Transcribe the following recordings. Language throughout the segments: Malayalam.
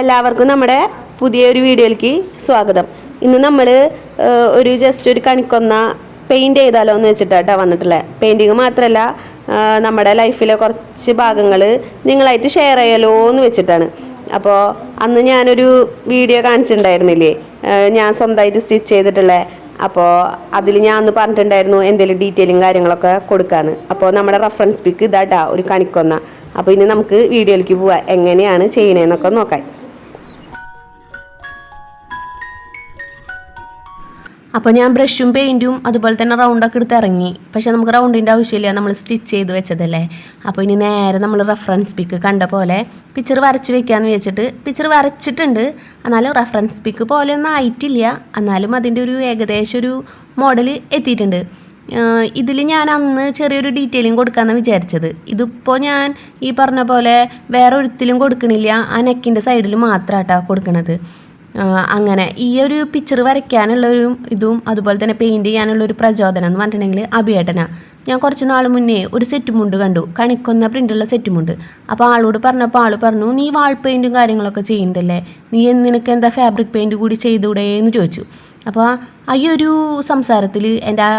എല്ലാവർക്കും നമ്മുടെ പുതിയൊരു വീഡിയോയിലേക്ക് സ്വാഗതം. ഇന്ന് നമ്മൾ ഒരു ജസ്റ്റ് ഒരു കണിക്കൊന്ന പെയിന്റ് ചെയ്താലോ എന്ന് വെച്ചിട്ടാട്ടോ വന്നിട്ടുള്ളത് പെയിന്റിങ് മാത്രമല്ല നമ്മുടെ ലൈഫിലെ കുറച്ച് ഭാഗങ്ങൾ നിങ്ങളായിട്ട് ഷെയർ ചെയ്യലോ എന്ന് വെച്ചിട്ടാണ്. അപ്പോൾ അന്ന് ഞാനൊരു വീഡിയോ കാണിച്ചിട്ടുണ്ടായിരുന്നില്ലേ? ഞാൻ സ്വന്തമായിട്ട് സ്റ്റിച്ച് ചെയ്തിട്ടുള്ള. അപ്പോൾ അതിൽ ഞാൻ അന്ന് പറഞ്ഞിട്ടുണ്ടായിരുന്നു എന്തെങ്കിലും ഡീറ്റെയിലും കാര്യങ്ങളൊക്കെ കൊടുക്കാന്ന്. അപ്പോൾ നമ്മുടെ റെഫറൻസ് പിക്ക് ഇതാട്ടാ ഒരു കണിക്കൊന്ന. അപ്പോൾ ഇനി നമുക്ക് വീഡിയോയിലേക്ക് പോവാം. എങ്ങനെയാണ് ചെയ്യണേന്നൊക്കെ നോക്കാം. അപ്പോൾ ഞാൻ ബ്രഷും പെയിന്റും അതുപോലെ തന്നെ റൗണ്ടൊക്കെ എടുത്ത് ഇറങ്ങി. പക്ഷേ നമുക്ക് റൗണ്ടിന്റെ ആവശ്യമില്ല. നമ്മൾ സ്റ്റിച്ച് ചെയ്ത് വെച്ചതല്ലേ. അപ്പോൾ ഇനി നേരെ നമ്മൾ റെഫറൻസ് പിക്ക് കണ്ട പോലെ പിക്ചർ വരച്ച് വെക്കാമെന്ന് വെച്ചിട്ട് പിക്ചർ വരച്ചിട്ടുണ്ട്. എന്നാലും റെഫറൻസ് പിക്ക് പോലെ ഒന്നും ആയിട്ടില്ല. എന്നാലും അതിന്റെ ഒരു ഏകദേശം ഒരു മോഡൽ എത്തിയിട്ടുണ്ട്. ഇതിൽ ഞാൻ അന്ന് ചെറിയൊരു ഡീറ്റെയിലിംഗ് കൊടുക്കാമെന്നാണ് വിചാരിച്ചത്. ഇതിപ്പോൾ ഞാൻ ഈ പറഞ്ഞ പോലെ വേറെ ഒരിക്കലും കൊടുക്കണില്ല. ആ നെക്കിന്റെ സൈഡിൽ മാത്രമായിട്ടാണ് കൊടുക്കണത്. അങ്ങനെ ഈ ഒരു പിക്ചർ വരയ്ക്കാനുള്ള ഒരു ഇതും അതുപോലെ തന്നെ പെയിന്റ് ചെയ്യാനുള്ള ഒരു പ്രചോദനം എന്ന് പറഞ്ഞിട്ടുണ്ടെങ്കിൽ അഭിയേട്ടനാണ് ഞാൻ കുറച്ച് നാൾ മുന്നേ ഒരു സെറ്റ് മുണ്ട് കണ്ടു. കണിക്കൊന്ന പ്രിന്റുള്ള സെറ്റ് മുണ്ട്. അപ്പോൾ ആളോട് പറഞ്ഞപ്പോൾ ആൾ പറഞ്ഞു നീ വാൾ പെയിന്റും കാര്യങ്ങളൊക്കെ ചെയ്യുന്നുണ്ടല്ലേ നീ നിനക്ക് എന്താ ഫാബ്രിക് പെയിന്റ് കൂടി ചെയ്തുകൂടെ? എന്ന് ചോദിച്ചു. അപ്പോൾ ഈ ഒരു സംസാരത്തിൽ എന്റെ ആ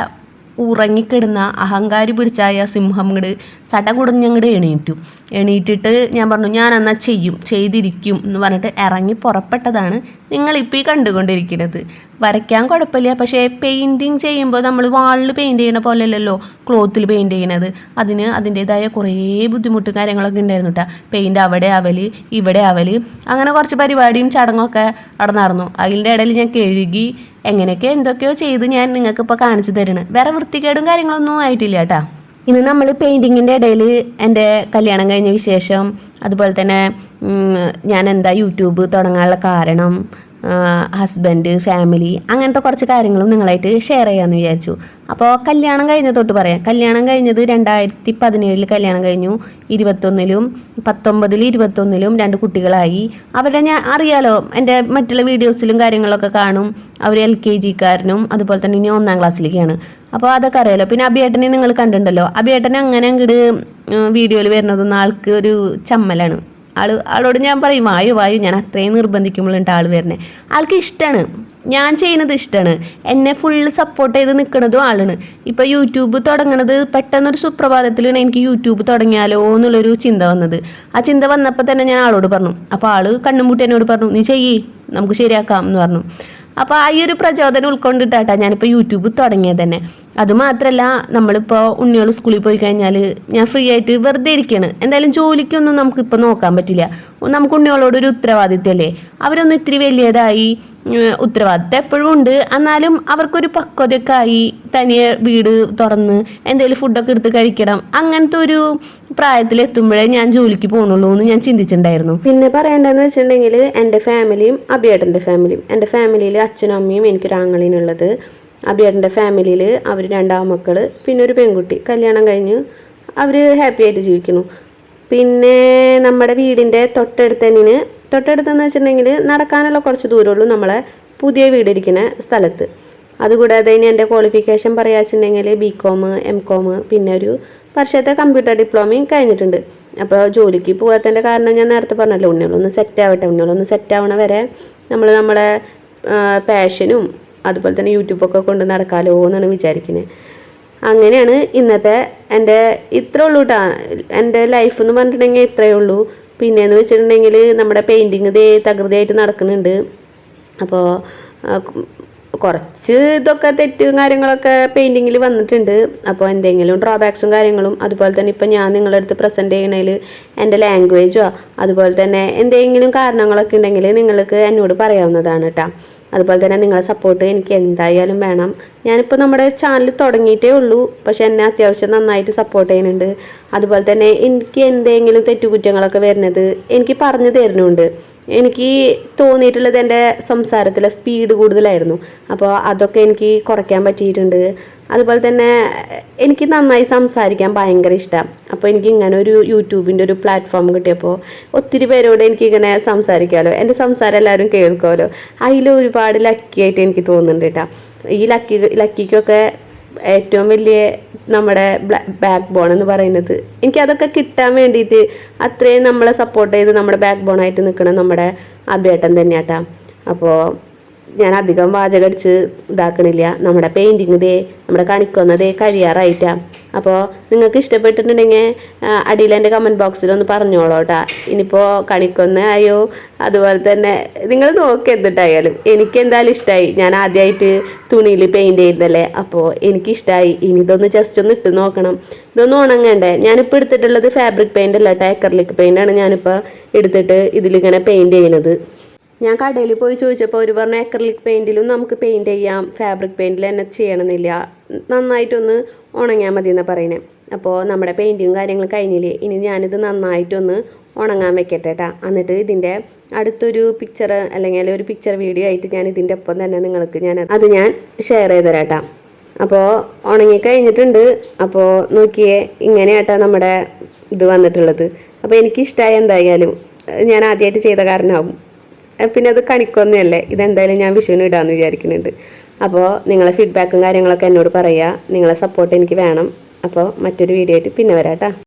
ഉറങ്ങിക്കിടുന്ന അഹങ്കാരി പിടിച്ചായ സിംഹം ഇങ്ങട് സട കുടഞ്ഞങ്ങട് എണീറ്റു. എണീറ്റിട്ട് ഞാൻ പറഞ്ഞു ഞാൻ എന്നാ ചെയ്യും ചെയ്തിരിക്കും എന്ന് പറഞ്ഞിട്ട് ഇറങ്ങി പുറപ്പെട്ടതാണ് നിങ്ങളിപ്പോൾ ഈ കണ്ടുകൊണ്ടിരിക്കുന്നത്. വരയ്ക്കാൻ കുഴപ്പമില്ല. പക്ഷേ പെയിന്റിങ് ചെയ്യുമ്പോൾ നമ്മൾ വാളിൽ പെയിന്റ് ചെയ്യണ പോലെയല്ലല്ലോ ക്ലോത്തിൽ പെയിന്റ് ചെയ്യണത്. അതിന് അതിന്റേതായ കുറേ ബുദ്ധിമുട്ടും കാര്യങ്ങളൊക്കെ ഉണ്ടായിരുന്നു കേട്ടോ പെയിന്റ് അവിടെ അവൽ ഇവിടെ അവൽ അങ്ങനെ കുറച്ച് പരിപാടിയും ചടങ്ങൊക്കെ അവിടെ നടന്നു. അതിന്റെ ഇടയിൽ ഞാൻ കഴുകി എങ്ങനെയൊക്കെ എന്തൊക്കെയോ ചെയ്ത് ഞാൻ നിങ്ങൾക്കിപ്പോൾ കാണിച്ചു തരുന്നത് വേറെ വൃത്തികേടും കാര്യങ്ങളൊന്നും ആയിട്ടില്ല കേട്ടാ ഇന്ന് നമ്മൾ പെയിന്റിങ്ങിന്റെ ഇടയിൽ എന്റെ കല്യാണം കഴിഞ്ഞ വിശേഷം അതുപോലെ തന്നെ ഞാൻ എന്താ യൂട്യൂബ് തുടങ്ങാനുള്ള കാരണം ഹസ്ബൻഡ് ഫാമിലി അങ്ങനത്തെ കുറച്ച് കാര്യങ്ങളും നിങ്ങളായിട്ട് ഷെയർ ചെയ്യാമെന്ന് വിചാരിച്ചു. അപ്പോൾ കല്യാണം കഴിഞ്ഞ തൊട്ട് പറയാം. കല്യാണം കഴിഞ്ഞത് രണ്ടായിരത്തി പതിനേഴിൽ കല്യാണം കഴിഞ്ഞു. ഇരുപത്തൊന്നിലും പത്തൊമ്പതിൽ ഇരുപത്തൊന്നിലും രണ്ട് കുട്ടികളായി. അവരെ ഞാൻ അറിയാലോ എന്റെ മറ്റുള്ള വീഡിയോസിലും കാര്യങ്ങളൊക്കെ കാണും. അവർ എൽ കെ ജിക്കാരനും അതുപോലെ തന്നെ ഇനി ഒന്നാം ക്ലാസ്സിലേക്കാണ് അപ്പോൾ അതൊക്കെ അറിയാലോ. പിന്നെ അഭിയേട്ടനെ നിങ്ങൾ കണ്ടിട്ടുണ്ടല്ലോ. അഭിയേട്ടൻ അങ്ങനെ അങ്ങോട്ട് വീഡിയോയിൽ വരുന്നതൊന്നും ആൾക്ക് ഒരു ചമ്മലാണ്. ആൾ ആളോട് ഞാൻ പറയും വായു വായു ഞാൻ അത്രയും നിർബന്ധിക്കുമ്പോഴുണ്ട് ആൾ വരുന്നത് ആൾക്ക് ഇഷ്ടമാണ് ഞാൻ ചെയ്യുന്നത് ഇഷ്ടമാണ് എന്നെ ഫുള്ള് സപ്പോർട്ട് ചെയ്ത് നിൽക്കുന്നതും ആളാണ്. ഇപ്പോൾ യൂട്യൂബ് തുടങ്ങണത് പെട്ടെന്നൊരു സുപ്രഭാതത്തിലാണ് എനിക്ക് യൂട്യൂബ് തുടങ്ങിയാലോ എന്നുള്ളൊരു ചിന്ത വന്നത്. ആ ചിന്ത വന്നപ്പോൾ തന്നെ ഞാൻ ആളോട് പറഞ്ഞു. അപ്പോൾ ആൾ കണ്ണും പൂട്ടി എന്നോട് പറഞ്ഞു നീ ചെയ്യേ നമുക്ക് ശരിയാക്കാം എന്ന് പറഞ്ഞു. അപ്പോൾ ആ ഈ ഒരു പ്രചോദനം ഉൾക്കൊണ്ടിട്ടാട്ടാ ഞാനിപ്പോൾ യൂട്യൂബ് തുടങ്ങിയത് തന്നെ. അതുമാത്രമല്ല നമ്മളിപ്പോ ഉണ്ണികൾ സ്കൂളിൽ പോയി കഴിഞ്ഞാൽ ഞാൻ ഫ്രീ ആയിട്ട് വെറുതെ ഇരിക്കുകയാണ് എന്തായാലും ജോലിക്കൊന്നും നമുക്കിപ്പോൾ നോക്കാൻ പറ്റില്ല. നമുക്ക് ഉണ്ണികളോട് ഒരു ഉത്തരവാദിത്തമല്ലേ അവരൊന്നും ഇത്തിരി വലിയതായി ഉത്തരവാദിത്തം എപ്പോഴും ഉണ്ട്. എന്നാലും അവർക്കൊരു പക്വതയൊക്കെ ആയി തനിയെ വീട് തുറന്ന് എന്തെങ്കിലും ഫുഡൊക്കെ എടുത്ത് കഴിക്കണം. അങ്ങനത്തെ ഒരു പ്രായത്തിൽ എത്തുമ്പോഴേ ഞാൻ ജോലിക്ക് പോകണുള്ളൂ എന്ന് ഞാൻ ചിന്തിച്ചിട്ടുണ്ടായിരുന്നു. പിന്നെ പറയേണ്ടതെന്ന് വെച്ചിട്ടുണ്ടെങ്കിൽ എന്റെ ഫാമിലിയും അബിയേട്ടന്റെ ഫാമിലിയും എന്റെ ഫാമിലിയിൽ അച്ഛനും അമ്മയും എനിക്കൊരു ആങ്ങളിനുള്ളത് അബിയേട്ടന്റെ ഫാമിലിയിൽ അവർ രണ്ടാമക്കൾ പിന്നെ ഒരു പെൺകുട്ടി. കല്യാണം കഴിഞ്ഞ് അവർ ഹാപ്പി ആയിട്ട് ജീവിക്കുന്നു. പിന്നെ നമ്മുടെ വീടിന്റെ തൊട്ടടുത്ത് തന്നെ തൊട്ടടുത്തെന്ന് വെച്ചിട്ടുണ്ടെങ്കിൽ നടക്കാനുള്ള കുറച്ച് ദൂരമുള്ളൂ നമ്മളെ പുതിയ വീടിരിക്കുന്ന സ്ഥലത്ത്. അതുകൂടാതെ ഇനി എന്റെ ക്വാളിഫിക്കേഷൻ പറയുക വെച്ചിട്ടുണ്ടെങ്കിൽ ബി കോം എം കോം പിന്നെ ഒരു വർഷത്തെ കമ്പ്യൂട്ടർ ഡിപ്ലോമയും കഴിഞ്ഞിട്ടുണ്ട്. അപ്പോൾ ജോലിക്ക് പോകാത്തതിന്റെ കാരണം ഞാൻ നേരത്തെ പറഞ്ഞല്ലോ ഉണ്ണികളൊന്ന് സെറ്റ് ആവട്ടെ ഉണ്ണികളൊന്ന് സെറ്റ് ആവണ വരെ നമ്മൾ നമ്മുടെ പാഷനും അതുപോലെ തന്നെ യൂട്യൂബൊക്കെ കൊണ്ട് നടക്കാലോ എന്നാണ് വിചാരിക്കുന്നത് അങ്ങനെയാണ് ഇന്നത്തെ എന്റെ ഇത്രേ ഉള്ളൂ കേട്ടോ എന്റെ ലൈഫ് എന്ന് പറഞ്ഞിട്ടുണ്ടെങ്കിൽ ഇത്രയേ ഉള്ളൂ. പിന്നെയെന്ന് വെച്ചിട്ടുണ്ടെങ്കിൽ നമ്മുടെ പെയിന്റിങ് ഇതേ തകൃതിയായിട്ട് നടക്കുന്നുണ്ട്. അപ്പോൾ കുറച്ച് ഇതൊക്കെ തെറ്റും കാര്യങ്ങളൊക്കെ പെയിന്റിങ്ങിൽ വന്നിട്ടുണ്ട്. അപ്പോൾ എന്തെങ്കിലും ഡ്രോബാക്സും കാര്യങ്ങളും അതുപോലെ തന്നെ ഇപ്പം ഞാൻ നിങ്ങളുടെ അടുത്ത് പ്രസന്റ് ചെയ്യണതിൽ എന്റെ ലാംഗ്വേജോ അതുപോലെ തന്നെ എന്തെങ്കിലും കാരണങ്ങളൊക്കെ ഉണ്ടെങ്കിൽ നിങ്ങൾക്ക് എന്നോട് പറയാവുന്നതാണ് കേട്ടോ അതുപോലെ തന്നെ നിങ്ങളെ സപ്പോർട്ട് എനിക്ക് എന്തായാലും വേണം. ഞാനിപ്പോൾ നമ്മുടെ ചാനൽ തുടങ്ങിയിട്ടേ ഉള്ളൂ. പക്ഷെ എന്നെ അത്യാവശ്യം നന്നായിട്ട് സപ്പോർട്ട് ചെയ്യുന്നുണ്ട്. അതുപോലെ തന്നെ എനിക്ക് എന്തെങ്കിലും തെറ്റുകുറ്റങ്ങളൊക്കെ വരുന്നത് എനിക്ക് പറഞ്ഞു തരുന്നുണ്ട്. എനിക്ക് തോന്നിയിട്ടുള്ളത് എന്റെ സംസാരത്തിലെ സ്പീഡ് കൂടുതലായിരുന്നു. അപ്പോൾ അതൊക്കെ എനിക്ക് കുറയ്ക്കാൻ പറ്റിയിട്ടുണ്ട്. അതുപോലെ തന്നെ എനിക്ക് നന്നായി സംസാരിക്കാൻ ഭയങ്കര ഇഷ്ടമാണ് അപ്പോൾ എനിക്ക് ഇങ്ങനെ ഒരു യൂട്യൂബിന്റെ ഒരു പ്ലാറ്റ്ഫോം കിട്ടിയപ്പോൾ ഒത്തിരി പേരോട് എനിക്കിങ്ങനെ സംസാരിക്കാമല്ലോ എന്റെ സംസാരം എല്ലാവരും കേൾക്കുമല്ലോ. അതിൽ ഒരുപാട് ലക്കി ആയിട്ട് എനിക്ക് തോന്നുന്നുണ്ട് കേട്ടോ. ഈ ലക്കി ലക്കിക്കൊക്കെ ഏറ്റവും വലിയ നമ്മുടെ ബാക്ക് ബോൺ എന്ന് പറയുന്നത്. എനിക്ക് അതൊക്കെ കിട്ടാൻ വേണ്ടിയിട്ട് അത്രയും നമ്മളെ സപ്പോർട്ട് ചെയ്ത് നമ്മുടെ ബാക്ക് ബോൺ ആയിട്ട് നിൽക്കണം നമ്മുടെ അഭിയേട്ടൻ തന്നെയാട്ടാ. അപ്പോൾ ഞാൻ അധികം വാചകടിച്ച് ഇതാക്കണില്ല. നമ്മുടെ പെയിന്റിങ് ദേ നമ്മുടെ കണിക്കൊന്നതേ കഴിയാറായിട്ടാ. അപ്പോൾ നിങ്ങൾക്ക് ഇഷ്ടപ്പെട്ടിട്ടുണ്ടെങ്കിൽ അടിയിൽ എന്റെ കമന്റ് ബോക്സിൽ ഒന്ന് ഇനിയിപ്പോൾ കണിക്കൊന്ന ആയോ? അതുപോലെ തന്നെ നിങ്ങൾ നോക്കി എന്തിട്ടായാലും എനിക്ക് എന്തായാലും ഇഷ്ടമായി ഞാൻ ആദ്യമായിട്ട് തുണിയിൽ പെയിന്റ് ചെയ്യുന്നതല്ലേ അപ്പോൾ എനിക്കിഷ്ടമായി ഇനി ഇതൊന്ന് ജസ്റ്റ് ഒന്ന് ഇട്ട് നോക്കണം. ഇതൊന്നും ഉണങ്ങണ്ടേ? ഞാനിപ്പോൾ എടുത്തിട്ടുള്ളത് ഫാബ്രിക് പെയിന്റ് അല്ല ടേക്കർലിക് പെയിന്റാണ് ഞാനിപ്പോൾ എടുത്തിട്ട് ഇതിലിങ്ങനെ പെയിന്റ് ചെയ്യുന്നത്. ഞാൻ കടയിൽ പോയി ചോദിച്ചപ്പോൾ അവർ പറഞ്ഞ അക്രലിക് പെയിന്റിലും നമുക്ക് പെയിന്റ് ചെയ്യാം ഫാബ്രിക് പെയിന്റിൽ തന്നെ ചെയ്യണമെന്നില്ല. നന്നായിട്ടൊന്ന് ഉണങ്ങിയാൽ മതി എന്നാണ് പറയുന്നത് അപ്പോൾ നമ്മുടെ പെയിന്റിങ് കാര്യങ്ങളും കഴിഞ്ഞില്ലേ? ഇനി ഞാനിത് നന്നായിട്ടൊന്ന് ഉണങ്ങാൻ വെക്കട്ടെ കേട്ടോ എന്നിട്ട് ഇതിന്റെ അടുത്തൊരു പിക്ചർ അല്ലെങ്കിൽ ഒരു പിക്ചർ വീഡിയോ ആയിട്ട് ഞാൻ ഇതിന്റെ ഒപ്പം തന്നെ നിങ്ങൾക്ക് ഞാൻ അത് ഞാൻ ഷെയർ ചെയ്ത് തരാം അപ്പോൾ ഉണങ്ങി കഴിഞ്ഞിട്ടുണ്ട്. അപ്പോൾ നോക്കിയേ ഇങ്ങനെയാട്ടാ നമ്മുടെ ഇത് വന്നിട്ടുള്ളത്. അപ്പോൾ എനിക്കിഷ്ടമായി എന്തായാലും ഞാൻ ആദ്യമായിട്ട് ചെയ്ത കാരണമാകും പിന്നെ അത് കണിക്കൊന്നല്ലേ ഇതെന്തായാലും ഞാൻ വിഷുവിന് ഇടാമെന്ന് വിചാരിക്കുന്നുണ്ട്. അപ്പോൾ നിങ്ങളെ ഫീഡ്ബാക്കും കാര്യങ്ങളൊക്കെ എന്നോട് പറയുക നിങ്ങളെ സപ്പോർട്ട് എനിക്ക് വേണം. അപ്പോൾ മറ്റൊരു വീഡിയോ ആയിട്ട് പിന്നെ വരാം